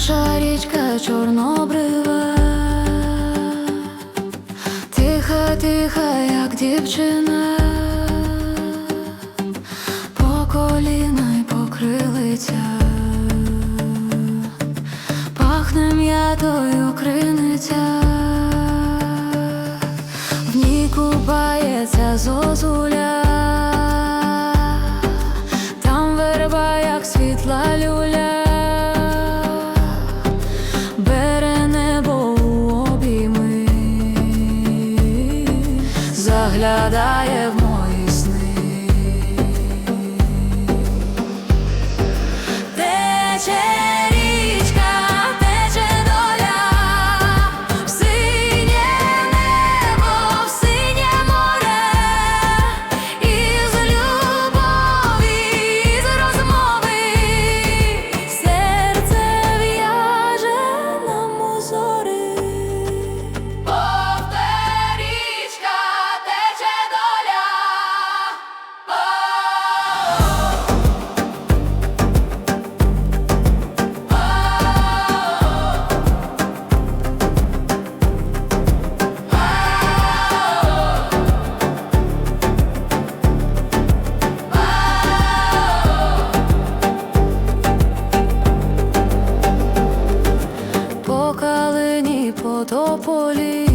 наша річка чорнобрива, тиха, тиха, як дівчина, по коліна й покрилиця, пахне м'ятою криниця, в ній купається зозуля. Заглядає в тополі,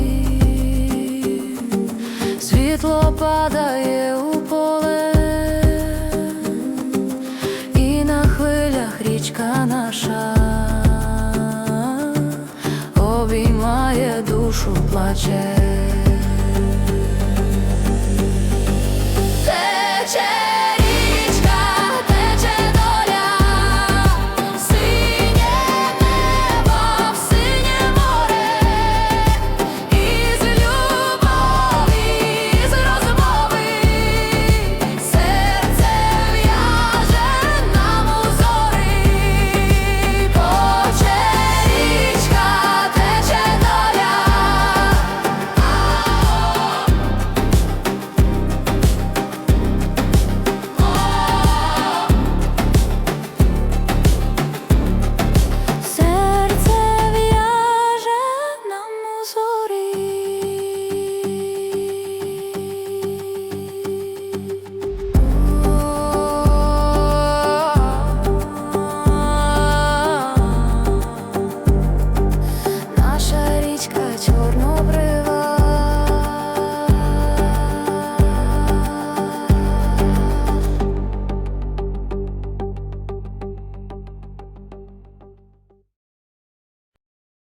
світло падає у поле, і на хвилях річка наша обіймає душу, плаче. вікно.